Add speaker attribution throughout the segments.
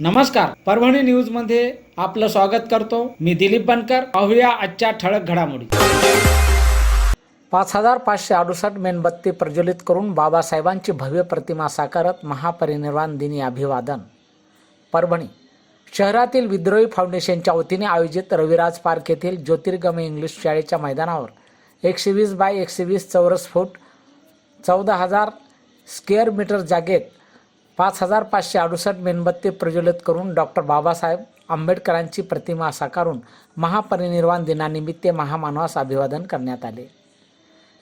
Speaker 1: नमस्कार परभणी न्यूज मध्ये आपलं स्वागत करतो मी दिलीप बनकर पाहूया आजच्या ठळक घडामोडी पाच हजार पाचशे अडुसष्ट मेणबत्ती प्रज्वलित करून बाबासाहेबांची भव्य प्रतिमा साकारत महापरिनिर्वाण दिनी अभिवादन परभणी शहरातील विद्रोही फाउंडेशनच्या वतीने आयोजित रविराज पार्क येथील ज्योतिर्गमय इंग्लिश शाळेच्या मैदानावर एकशे वीस बाय एकशे वीस चौरस फूट चौदा हजार स्क्वेअर मीटर जागेत पाच हजार पाचशे अडुसष्ट मेणबत्ते प्रज्वलित करून डॉक्टर बाबासाहेब आंबेडकरांची प्रतिमा साकारून महापरिनिर्वाण दिनानिमित्त महामानवास अभिवादन करण्यात आले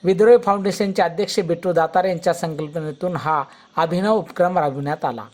Speaker 1: विद्रोही फाउंडेशनचे अध्यक्ष बिट्टू दातार यांच्या संकल्पनेतून हा अभिनव उपक्रम राबविण्यात आला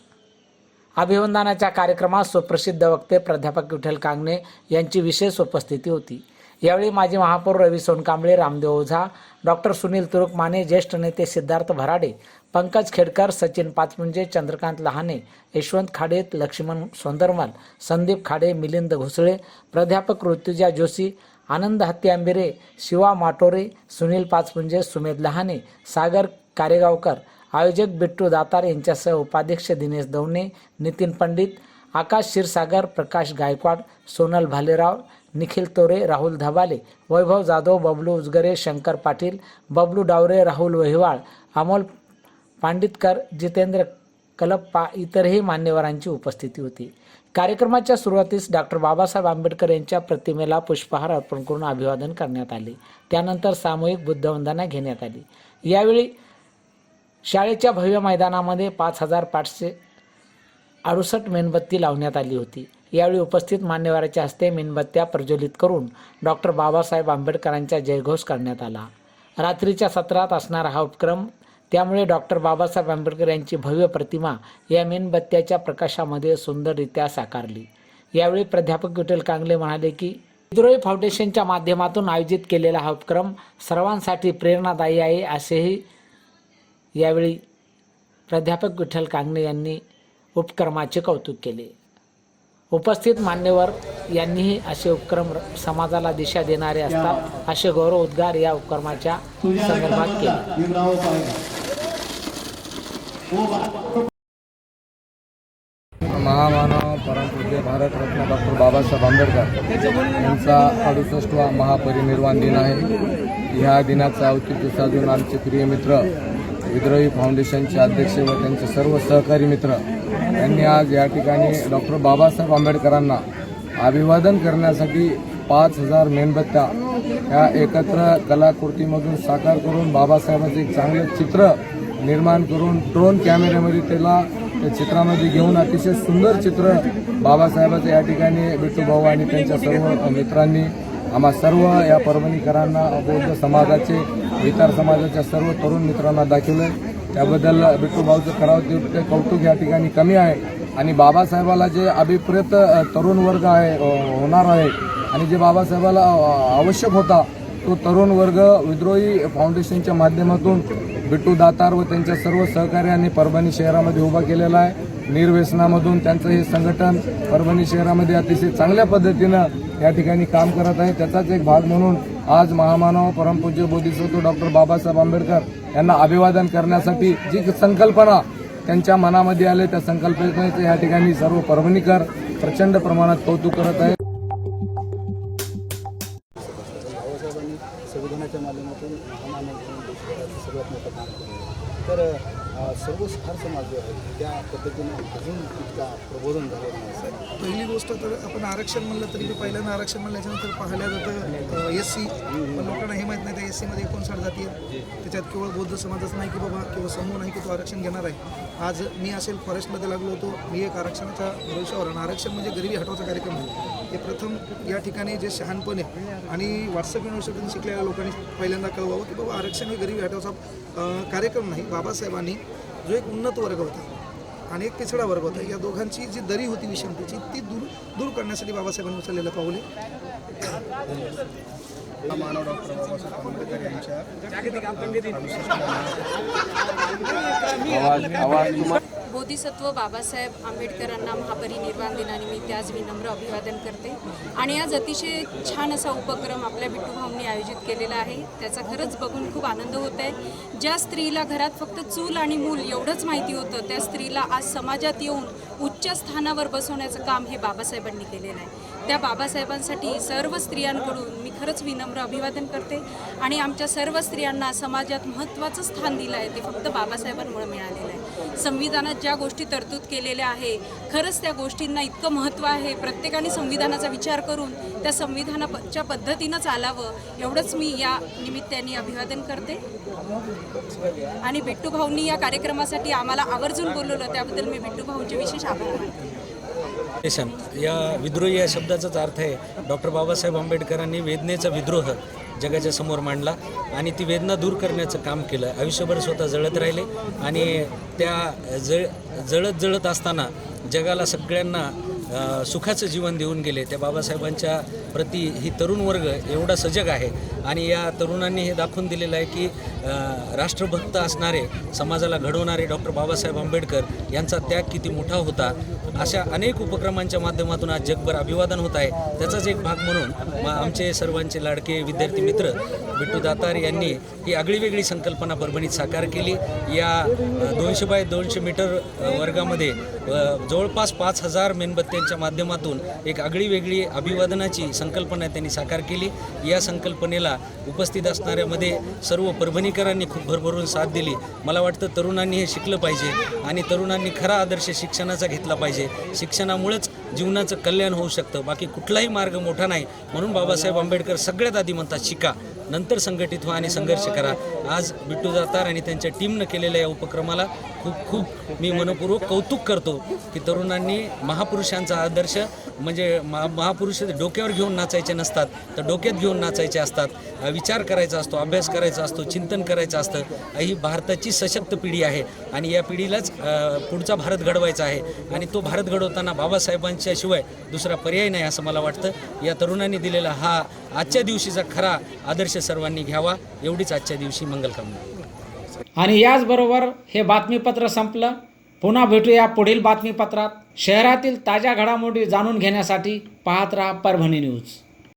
Speaker 1: अभिवंदनाच्या कार्यक्रमात सुप्रसिद्ध वक्ते प्राध्यापक विठ्ठल कांगणे यांची विशेष उपस्थिती होती यावेळी माजी महापौर रवी सोनकांबळे रामदेव ओझा डॉक्टर सुनील तुरुक माने ज्येष्ठ नेते सिद्धार्थ भराडे पंकज खेडकर सचिन पाचपुंजे चंद्रकांत लहाने यशवंत खाडे लक्ष्मण सोंदरवाल संदीप खाडे मिलिंद घुसळे प्राध्यापक ऋतुजा जोशी आनंद हत्यांबिरे शिवा माटोरे सुनील पाचपुंजे सुमेध लहाने सागर कारेगावकर आयोजक बिट्टू दातार यांच्यासह उपाध्यक्ष दिनेश दवणे नितीन पंडित आकाश क्षीरसागर प्रकाश गायकवाड सोनल भालेराव निखिल तोरे राहुल धबाले वैभव जाधव बबलू उजगरे शंकर पाटील बबलू डावरे राहुल वहिवाळ अमोल पांडितकर जितेंद्र कलप्पा इतरही मान्यवरांची उपस्थिती होती कार्यक्रमाच्या सुरुवातीस डॉक्टर बाबासाहेब आंबेडकर यांच्या प्रतिमेला पुष्पहार अर्पण करून अभिवादन करण्यात आले त्यानंतर सामूहिक बुद्धवंदना घेण्यात आली यावेळी शाळेच्या भव्य मैदानामध्ये पाच हजार पाचशे अडुसष्ट मेणबत्ती लावण्यात आली होती यावेळी उपस्थित मान्यवरांच्या हस्ते मेणबत्त्या प्रज्वलित करून डॉक्टर बाबासाहेब आंबेडकरांचा जयघोष करण्यात आला रात्रीच्या सत्रात असणारा हा उपक्रम त्यामुळे डॉक्टर बाबासाहेब आंबेडकर यांची भव्य प्रतिमा या मेणबत्त्याच्या प्रकाशामध्ये सुंदररित्या साकारली यावेळी प्राध्यापक विठ्ठल कांगले म्हणाले की विद्रोही फाउंडेशनच्या माध्यमातून आयोजित केलेला हा उपक्रम सर्वांसाठी प्रेरणादायी आहे असेही यावेळी प्राध्यापक विठ्ठल कांगणे यांनी उपक्रमाचे कौतुक केले उपस्थित मान्यवर यांनीही असे उपक्रम समाजाला दिशा देणारे असतात असे गौरव उद्गार या उपक्रमाच्या संदर्भात केले हो
Speaker 2: हो महामानव परमपूज्य भारतरत्न डॉक्टर बाबासाहेब आंबेडकर यांचा अडुसष्टवा महापरिनिर्वाण दिन आहे ह्या दिनाचं औचित्य साधून आमचे प्रिय मित्र विद्रोही फाउंडेशनचे अध्यक्ष व त्यांचे सर्व सहकारी मित्र यांनी आज या ठिकाणी डॉक्टर बाबासाहेब आंबेडकरांना अभिवादन करण्यासाठी पाच हजार मेणबत्त्या ह्या एकत्र कलाकृतीमधून साकार करून बाबासाहेबांचे एक चांगलं चित्र निर्माण करून ड्रोन कॅमेऱ्यामध्ये त्याला त्या चित्रामध्ये घेऊन अतिशय सुंदर चित्र बाबासाहेबाचं या ठिकाणी बिट्टू आणि त्यांच्या सर्व मित्रांनी आम्हा सर्व या परभणीकरांना बौद्ध समाजाचे इतर समाजाच्या सर्व तरुण मित्रांना दाखवलं त्याबद्दल बिट्टू भाऊचं करावं ते कौतुक या ठिकाणी कमी आहे आणि बाबासाहेबाला जे अभिप्रेत तरुण वर्ग आहे होणार आहे आणि जे बाबासाहेबाला आवश्यक होता तो तरुण वर्ग विद्रोही फाउंडेशनच्या माध्यमातून बिट्टू दातार व त्यांच्या सर्व सहकार्याने परभणी शहरामध्ये उभा केलेला आहे निर्वेसनामधून त्यांचं हे संघटन परभणी शहरामध्ये अतिशय चांगल्या पद्धतीनं या ठिकाणी काम करत आहे त्याचाच एक भाग म्हणून आज महामानव परमपूज्य बोधिसत्व डॉक्टर बाबासाहेब आंबेडकर यांना अभिवादन करण्यासाठी जी संकल्पना त्यांच्या मनामध्ये आले त्या संकल्पनेचे या ठिकाणी सर्व परभणीकर प्रचंड प्रमाणात कौतुक करत आहेत साहेबांनी संविधानाच्या माध्यमातून महामानव सगळ्यात
Speaker 3: मोठं काम केलं तर सर्व फार समाज जो आहे त्या पद्धतीनं अजून तितका प्रबोधन झालेलं नाही पहिली गोष्ट तर आपण आरक्षण म्हणलं तरी पहिल्यांदा आरक्षण म्हणल्याच्यानंतर पाहिल्या जातं एस सी पण लोकांना हे माहीत नाही त्या एस सीमध्ये एकोणसाठ जाती आहे त्याच्यात केवळ बौद्ध समाजच नाही की बाबा किंवा समूह नाही की तो आरक्षण घेणार आहे आज मी असेल फॉरेस्टमध्ये लागलो होतो मी एक आरक्षणाच्या भविष्यावर आणि आरक्षण म्हणजे गरिबी हटवायचा कार्यक्रम आहे हे प्रथम या ठिकाणी जे शहाणपणे आणि व्हॉट्सअप युनिव्हर्सिटीतून शिकलेल्या लोकांनी पहिल्यांदा कळवावं की बाबा आरक्षण हे गरीब हटावचा कार्यक्रम नाही बाबासाहेबांनी जो एक उन्नत वर्ग होता आणि एक पिछडा वर्ग होता या दोघांची जी दरी होती विषमतेची ती दूर दूर करण्यासाठी बाबासाहेबांनी उचललेलं पाऊल मानव
Speaker 4: बोधिसत्व बाबासाहेब आंबेडकरांना महापरिनिर्वाण दिनानिमित्त आज विनम्र अभिवादन करते आणि आज अतिशय छान असा उपक्रम आपल्या बिटू भाऊंनी आयोजित केलेला आहे त्याचा खरंच बघून खूप आनंद होत आहे ज्या स्त्रीला घरात फक्त चूल आणि मूल एवढंच माहिती होतं त्या स्त्रीला आज समाजात येऊन उच्च स्थानावर बसवण्याचं काम हे बाबासाहेबांनी केलेलं आहे त्या बाबासाहेबांसाठी सर्व स्त्रियांकडून मी खरंच विनम्र अभिवादन करते आणि आमच्या सर्व स्त्रियांना समाजात महत्त्वाचं स्थान दिलं आहे ते फक्त बाबासाहेबांमुळे मिळालेलं आहे संविधानात ज्या गोष्टी तरतूद केलेल्या आहे खरंच त्या गोष्टींना इतकं महत्त्व आहे प्रत्येकाने संविधानाचा विचार करून त्या संविधानाच्या पद्धतीनं चालावं एवढंच मी या निमित्ताने अभिवादन करते आणि बिट्टू भाऊंनी या कार्यक्रमासाठी आम्हाला आवर्जून बोलवलं त्याबद्दल मी बिट्टू भाऊंचे विशेष आभार
Speaker 5: मानते या विद्रोही या शब्दाचाच अर्थ आहे डॉक्टर बाबासाहेब आंबेडकरांनी वेदनेचा विद्रोह जगाच्या समोर मांडला आणि ती वेदना दूर करण्याचं काम केलं आयुष्यभर स्वतः जळत राहिले आणि त्या जळ जळत जळत असताना जगाला सगळ्यांना सुखाचं जीवन देऊन गेले त्या बाबासाहेबांच्या प्रती ही तरुण वर्ग एवढा सजग आहे आणि या तरुणांनी हे दाखवून दिलेलं आहे की राष्ट्रभक्त असणारे समाजाला घडवणारे डॉक्टर बाबासाहेब आंबेडकर यांचा त्याग किती मोठा होता अशा अनेक उपक्रमांच्या माध्यमातून आज जगभर अभिवादन होत आहे त्याचाच एक भाग म्हणून आमचे सर्वांचे लाडके विद्यार्थी मित्र बिट्टू दातार यांनी ही आगळीवेगळी संकल्पना परभणीत साकार केली या दोनशे बाय दोनशे मीटर वर्गामध्ये जवळपास पाच हजार मेणबत्ती त्यांच्या माध्यमातून एक वेगळी अभिवादनाची संकल्पना त्यांनी साकार केली या संकल्पनेला उपस्थित असणाऱ्यामध्ये सर्व परभणीकरांनी खूप भरभरून साथ दिली मला वाटतं तरुणांनी हे शिकलं पाहिजे आणि तरुणांनी खरा आदर्श शिक्षणाचा घेतला पाहिजे शिक्षणामुळेच जीवनाचं कल्याण होऊ शकतं बाकी कुठलाही मार्ग मोठा नाही म्हणून बाबासाहेब आंबेडकर सगळ्यात आधी म्हणतात शिका नंतर संघटित व्हा आणि संघर्ष करा आज बिट्टू जातार आणि त्यांच्या टीमनं केलेल्या या उपक्रमाला खूप खूप मी मनपूर्वक कौतुक करतो की तरुणांनी महापुरुषांचा आदर्श म्हणजे महा महापुरुष डोक्यावर घेऊन नाचायचे नसतात तर डोक्यात घेऊन नाचायचे असतात विचार करायचा असतो अभ्यास करायचा असतो चिंतन करायचं असतं ही भारताची सशक्त पिढी आहे आणि या पिढीलाच पुढचा भारत घडवायचा आहे आणि तो भारत घडवताना बाबासाहेबांच्याशिवाय दुसरा पर्याय नाही असं मला वाटतं या तरुणांनी दिलेला हा आजच्या दिवशीचा खरा आदर्श सर्वांनी घ्यावा एवढीच आजच्या दिवशी कामना
Speaker 1: आणि याचबरोबर हे बातमीपत्र संपलं पुन्हा भेटूया पुढील बातमीपत्रात शहरातील ताज्या घडामोडी जाणून घेण्यासाठी पाहत राहा परभणी न्यूज